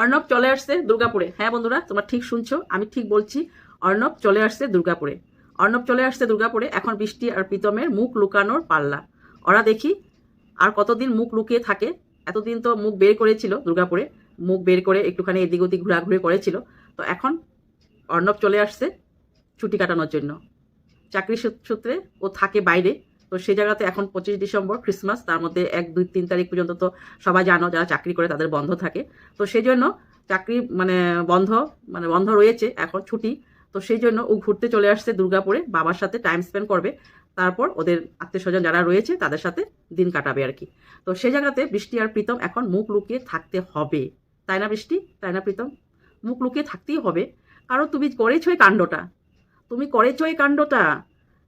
অর্ণব চলে আসছে দুর্গাপুরে। হ্যাঁ বন্ধুরা, তোমরা ঠিক শুনছো, আমি ঠিক বলছি, অর্ণব চলে আসছে দুর্গাপুরে। অর্ণব চলে আসছে দুর্গাপুরে, এখন বৃষ্টি আর প্রীতমের মুখ লুকানোর পাল্লা। ওরা দেখি আর কতদিন মুখ লুকিয়ে থাকে, এতদিন তো মুখ বের করেছিল দুর্গাপুরে, মুখ বের করে একটুখানি এদিক ওদিক ঘোরাঘুরি করেছিল। তো এখন অর্ণব চলে আসছে ছুটি কাটানোর জন্য। চাকরি সূত্রে ও থাকে বাইরে তো সেই জায়গাতে এখন পঁচিশ ডিসেম্বর, ক্রিসমাস, তার মধ্যে এক, দুই, তিন তারিখ পর্যন্ত তো সবাই জানো যারা চাকরি করে তাদের বন্ধ থাকে। তো সেই জন্য চাকরি মানে বন্ধ মানে বন্ধ রয়েছে, এখন ছুটি। তো সেই জন্য ও ঘুরতে চলে আসছে দুর্গাপুরে, বাবার সাথে টাইম স্পেন্ড করবে। তারপর ওদের আত্মীয় স্বজন যারা রয়েছে তাদের সাথে দিন কাটাবে আর কি। তো সেই জায়গাতে বৃষ্টি আর প্রীতম এখন মুখ লুকিয়ে থাকতে হবে। তাই না বৃষ্টি? তাই না প্রীতম? মুখ লুকিয়ে থাকতেই হবে। কারণ তুমি করেছ এই কাণ্ডটা। তুমি করেছ এই কাণ্ডটা।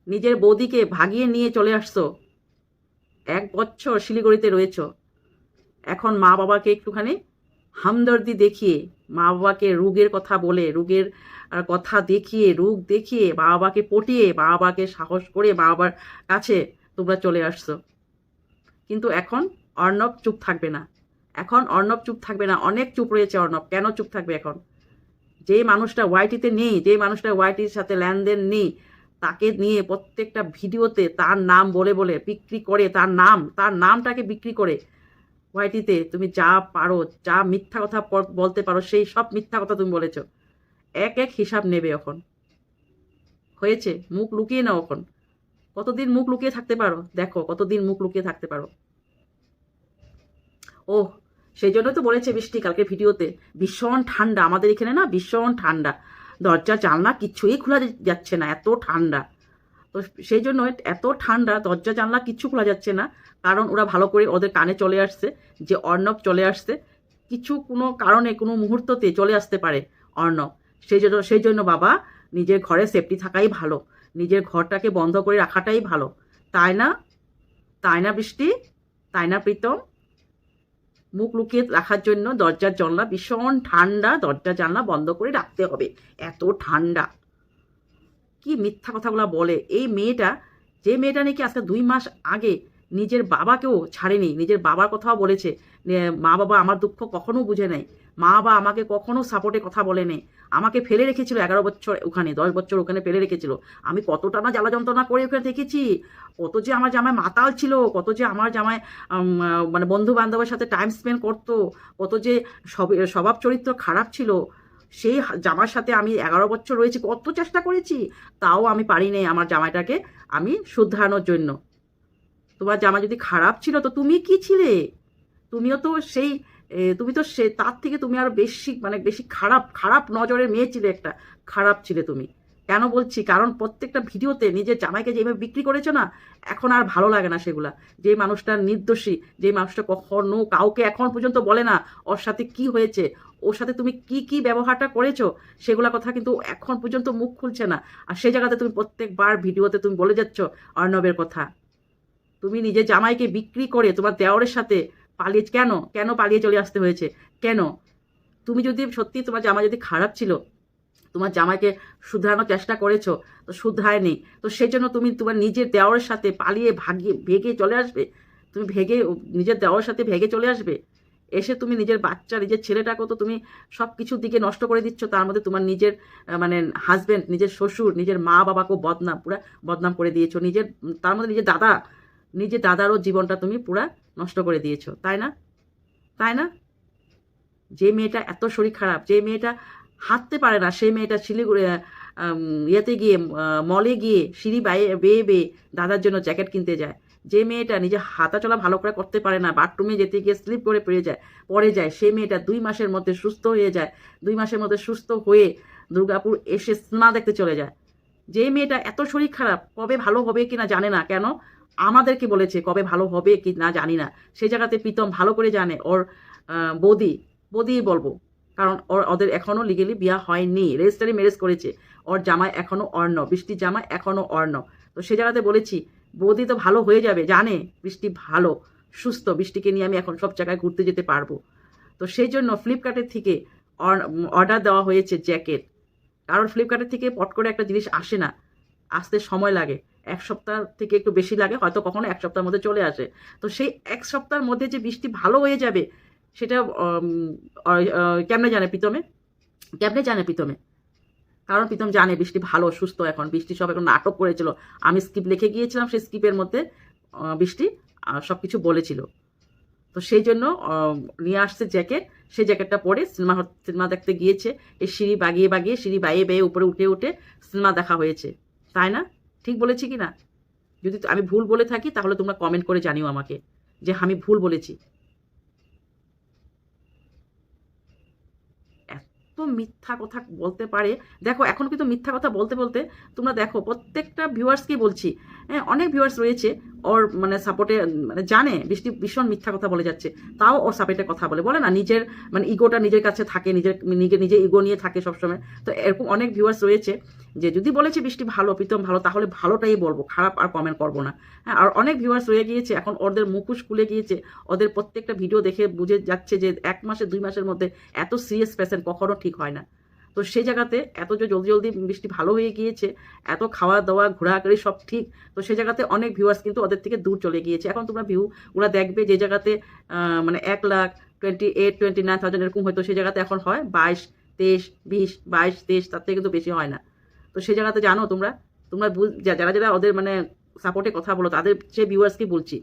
নিজের বৌদিকে ভাগিয়ে নিয়ে চলে আসছো? এক বছর শিলিগুড়িতে রয়েছো। এখন মা বাবাকে একটুখানি হামদর্দি দেখিয়ে, মা বাবাকে রোগের কথা বলে, রোগের কথা দেখিয়ে, রোগ দেখিয়ে, মা বাবাকে পটিয়ে, মা বাবাকে সাহস করে মা বাবার কাছে তোমরা চলে আসছো। কিন্তু এখন অর্ণব চুপ থাকবে না। এখন অর্ণব চুপ থাকবে না। অনেক চুপ রয়েছে অর্ণব। কেন চুপ থাকবে এখন? যে মানুষটা ওয়াইটিতে নেই যে মানুষটা ওয়াইটির সাথে লেনদেন নেই তাকে নিয়ে প্রত্যেকটা ভিডিওতে তার নাম বলে বলে বিক্রি করে, তার নাম, তার নামটাকে বিক্রি করে। ওয়াইটিতে তুমি যা পারো, যা মিথ্যা কথা বলতে পারো, সেই সব মিথ্যা কথা তুমি বলেছ। এক এক হিসাব নেবে এখন। হয়েছে, মুখ লুকিয়ে নাও এখন। কতদিন মুখ লুকিয়ে থাকতে পারো? দেখো, কতদিন মুখ লুকিয়ে থাকতে পারো। ও সেই জন্যই তো বলেছে বৃষ্টি কালকে ভিডিওতে। ভীষণ ঠান্ডা, আমাদের এখানে না ভীষণ ঠান্ডা। দরজা, জানলা কিছুই খোলা যাচ্ছে না, এত ঠান্ডা। তো সেই জন্য এত ঠান্ডা, দরজা, জানলা কিচ্ছু খোলা যাচ্ছে না, কারণ ওরা ভালো করে ওদের কানে চলে আসছে, যে অর্ণব চলে আসছে। কিছু কোনো কারণে, কোনো মুহূর্ততে চলে আসতে পারে অর্ণব। সেই জন্য সেই জন্য বাবা, নিজের ঘরে সেফটি থাকাই ভালো। নিজের ঘরটাকে বন্ধ করে রাখাটাই ভালো। তাই না? তাই না বৃষ্টি? তাই না প্রীতম? মুখ লুকিয়ে রাখার জন্য দরজার জানলা ভীষণ ঠান্ডা, দরজা জানলা বন্ধ করে রাখতে হবে। এত ঠান্ডা। কি মিথ্যা কথাগুলো বলে। এই মেয়েটা, যে মেয়েটা নাকি আজকে দুই মাস আগে নিজের বাবাকেও ছাড়েনি, নিজের বাবার কথাও বলেছে মা বাবা আমার দুঃখ কখনো বুঝে নেয় মা বাবা আমাকে কখনো সাপোর্টে কথা বলে নেই। আমাকে ফেলে রেখেছিল এগারো বছর ওখানে দশ বছর ওখানে ফেলে রেখেছিল। আমি কতটা না জ্বালা যন্ত্রণা করে ওখানে দেখেছি কত যে আমার জামায় মাতাল ছিল কত যে আমার আহ, মানে বন্ধু বান্ধবের সাথে টাইম স্পেন্ড করতো কত যে সব- স্বভাব চরিত্র খারাপ ছিল সেই জামার সাথে আমি এগারো বছর রয়েছি কত চেষ্টা করেছি তাও আমি পারিনি আমার জামাইটাকে আমি শুধরানোর জন্য। তোমার জামা যদি খারাপ ছিল তো তুমি কি ছিলে? তুমিও তো সেই তুমি তো সে, তার থেকে তুমি আরও বেশি মানে বেশি খারাপ খারাপ নজরের মেয়ে ছিলে একটা, খারাপ ছিলে তুমি। কেন বলছি? কারণ প্রত্যেকটা ভিডিওতে নিজের জামাইকে যেভাবে বিক্রি করেছ না, এখন আর ভালো লাগে না সেগুলা। যে মানুষটা নির্দোষী, যে মানুষটা কখনো কাউকে এখন পর্যন্ত বলে না, ওর সাথে কি হয়েছে? ওর সাথে তুমি কি কি ব্যবহারটা করেছ? সেগুলা কথা কিন্তু এখন পর্যন্ত মুখ খুলছে না। আর সেই জায়গাতে তুমি প্রত্যেকবার ভিডিওতে তুমি বলে যাচ্ছ অর্ণবের কথা। তুমি নিজের জামাইকে বিক্রি করে তোমার দেওরের সাথে পালিয়ে কেন? কেন পালিয়ে চলে আসতে হয়েছে? কেন? তুমি যদি সত্যি তোমার জামা যদি খারাপ ছিল, তোমার জামাইকে শুধরানোর চেষ্টা করেছ, তো শুধরায়নি। তো সেই জন্য তুমি তোমার নিজের দেওয়ার সাথে পালিয়ে ভাগিয়ে, ভেগে চলে আসবে? তুমি ভেগে, নিজের দেওয়ার সাথে ভেগে চলে আসবে? এসে তুমি নিজের বাচ্চা, নিজের ছেলেটাকেও তো তুমি সব কিছুর দিকে নষ্ট করে দিচ্ছ, তার মধ্যে তোমার নিজের মানে হাজব্যান্ড নিজের শ্বশুর, নিজের মা বাবাকেও বদনাম, পুরা বদনাম করে দিয়েছ, নিজের, তার মধ্যে নিজের দাদা নিজের দাদারও জীবনটা তুমি পুরা নষ্ট করে দিয়েছ, তাই না? তাই না? যে মেয়েটা এত শরীর খারাপ, যে মেয়েটা হাঁটতে পারে না, সেই মেয়েটা শিলিগুড়ি ইয়েতে গিয়ে মলে গিয়ে সিঁড়ি বাইয়ে বেয়ে বেয়ে দাদার জন্য জ্যাকেট কিনতে যায়। যে মেয়েটা নিজে হাঁটা চলা ভালো করে করতে পারে না বাথরুমে যেতে গিয়ে স্লিপ করে পড়ে যায় পড়ে যায়, সেই মেয়েটা দুই মাসের মধ্যে সুস্থ হয়ে যায়, দুই মাসের মধ্যে সুস্থ হয়ে দুর্গাপুর এসে সিনেমা দেখতে চলে যায়। যে মেয়েটা এত শরীর খারাপ, কবে ভালো হবে কি না জানে না। কেন? আমাদেরকে বলেছে কবে ভালো হবে কি না জানি না। সেই জায়গাতে প্রীতম ভালো করে জানে ওর বৌদি, বৌদিই বলব। কারণ ওর, ওদের এখনও লিগেলি বিয়া হয়নি। রেজিস্টারি ম্যারেজ করেছে। ওর জামাই এখনও অর্ণ বৃষ্টির জামাই এখনও অর্ণ। তো সে জায়গাতে বলেছি, বৌদি তো ভালো হয়ে যাবে, জানে বৃষ্টি ভালো, সুস্থ, বৃষ্টিকে নিয়ে আমি এখন সব জায়গায় ঘুরতে যেতে পারব। তো সেই জন্য ফ্লিপকার্টের থেকে অর্ডার দেওয়া হয়েছে জ্যাকেট কারণ ফ্লিপকার্টের থেকে পট করে একটা জিনিস আসে না। আসতে সময় লাগে। এক সপ্তাহ থেকে একটু বেশি লাগে, হয়তো কখনো এক সপ্তাহের মধ্যে চলে আসে। তো সেই এক সপ্তাহের মধ্যে যে বৃষ্টি ভালো হয়ে যাবে, সেটা কেমনে জানে প্রীতমে? কেমনে জানে প্রীতমে? কারণ প্রীতম জানে বৃষ্টি ভালো, সুস্থ এখন। বৃষ্টি সব এখন নাটক করেছিল। আমি স্কিপ লিখে গিয়েছিলাম সেই স্কিপের মধ্যে বৃষ্টি সব কিছু বলেছিল। তো সেই জন্য নিয়ে আসছে জ্যাকেট। সেই জ্যাকেটটা পরে সিনেমা সিনেমা দেখতে গিয়েছে। এই সিঁড়ি বাগিয়ে বাগিয়ে, সিঁড়ি বাইয়ে বেয়ে উপরে উঠে উঠে সিনেমা দেখা হয়েছে। তাই না? ঠিক বলেছি কি না? যদি আমি ভুল বলে থাকি, তাহলে তোমরা কমেন্ট করে জানিও আমাকে যে আমি ভুল বলেছি। এত মিথ্যা কথা বলতে পারে। দেখো, এখন কিন্তু মিথ্যা কথা বলতে বলতে তোমরা দেখো, প্রত্যেকটা ভিউয়ার্সকেই বলছি হ্যাঁ অনেক ভিউয়ার্স রয়েছে। ওর মানে সাপোর্টে মানে জানে বৃষ্টি ভীষণ মিথ্যা কথা বলে যাচ্ছে। তাও ওর সাপোর্টে কথা বলে। বলে না, নিজের মানে ইগোটা নিজের কাছে থাকে, নিজের, নিজে নিজে ইগো নিয়ে থাকে সবসময়। তো এরকম অনেক ভিউয়ার্স রয়েছে যে, যদি বলেছে বৃষ্টি ভালো, প্রীতম ভালো, তাহলে ভালোটাই বলব, খারাপ আর কমেন্ট করব না। হ্যাঁ আর অনেক ভিউয়ার্স রয়ে গিয়েছে, এখন ওদের মুখোশ খুলে গিয়েছে, ওদের প্রত্যেকটা ভিডিও দেখে বুঝে যাচ্ছে যে, এক মাসে, দুই মাসের মধ্যে এত সিরিয়াস পেশেন্ট কখনো ঠিক হয় না। তো সেই জায়গাতে এত যে জলদি জলদি বৃষ্টি ভালো হয়ে গিয়েছে, এত খাওয়া দাওয়া, ঘোরাঘুরি সব ঠিক, তো সেই জায়গাতে অনেক ভিউয়ার্স কিন্তু ওদের থেকে দূর চলে গিয়েছে। এখন তোমরা ভিউ ওরা দেখবে যে জায়গাতে মানে এক lakh twenty eight twenty nine thousand এরকম হয়তো সেই জায়গাতে এখন হয়, বাইশ, তেইশ, বিশ, বাইশ, তেইশ, তার থেকে কিন্তু বেশি হয় না। তো সেই জায়গাতে জানো তোমরা তোমরা যারা যারা ওদের মানে সাপোর্টে কথা বলো, তাদের সে ভিউয়ার্সকে বলছি,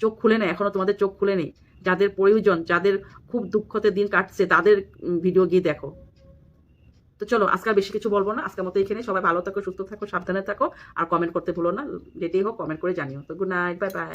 চোখ খুলে নেই এখনও তোমাদের চোখ খুলে নেই। যাদের প্রয়োজন, যাদের খুব দুঃখতে দিন কাটছে, তাদের ভিডিও গিয়ে দেখো। তো চলো, আজকে বেশি কিছু বলব না। আজকের মতো এখানে সবাই ভালো থাকো, সুস্থ থাকো, সাবধানে থাকো। আর কমেন্ট করতে ভুলো না। যেটাই হোক কমেন্ট করে জানিও। তো গুড নাইট বাই বাই